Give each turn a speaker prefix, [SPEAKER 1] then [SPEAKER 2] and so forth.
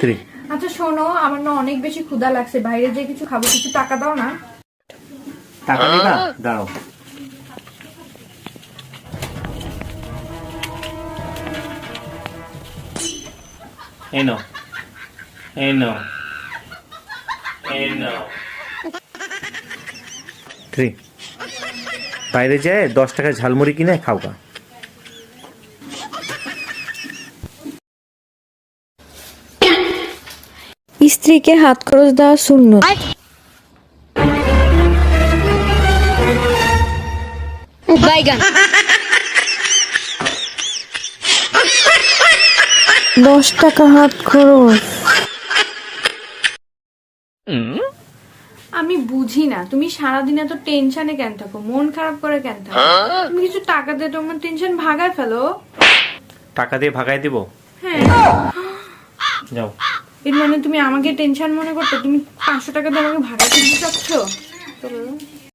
[SPEAKER 1] Three
[SPEAKER 2] আচ্ছা শোনো আমার না অনেক বেশি ক্ষুধা লাগছে। বাইরে যে কিছু খাব কিছু টাকা দাও না।
[SPEAKER 1] টাকা দিবা? দাঁড়াও এই নাও। এই নাও। এই নাও। থ্রি বাইরে যায় দশ টাকা ঝালমুড়ি কিনে খাও
[SPEAKER 3] স্ত্রীকে হাত খরচ দেওয়া শূন্য। দশ টাকা হাত খরচ।
[SPEAKER 2] আমি বুঝি না তুমি সারাদিন এত টেনশনে কেন থাকো? মন খারাপ করে কেন থাকো? তুমি কিছু টাকা দিয়ে তোমার টেনশন ভাগায় ফেলো।
[SPEAKER 1] টাকা দিয়ে ভাগায় দিব?
[SPEAKER 2] হ্যাঁ।
[SPEAKER 1] যাও।
[SPEAKER 2] এর মানে তুমি আমাকে টেনশন মনে করতো, তুমি পাঁচশো টাকা দিয়ে আমাকে ভাড়া দিতে চাচ্ছ?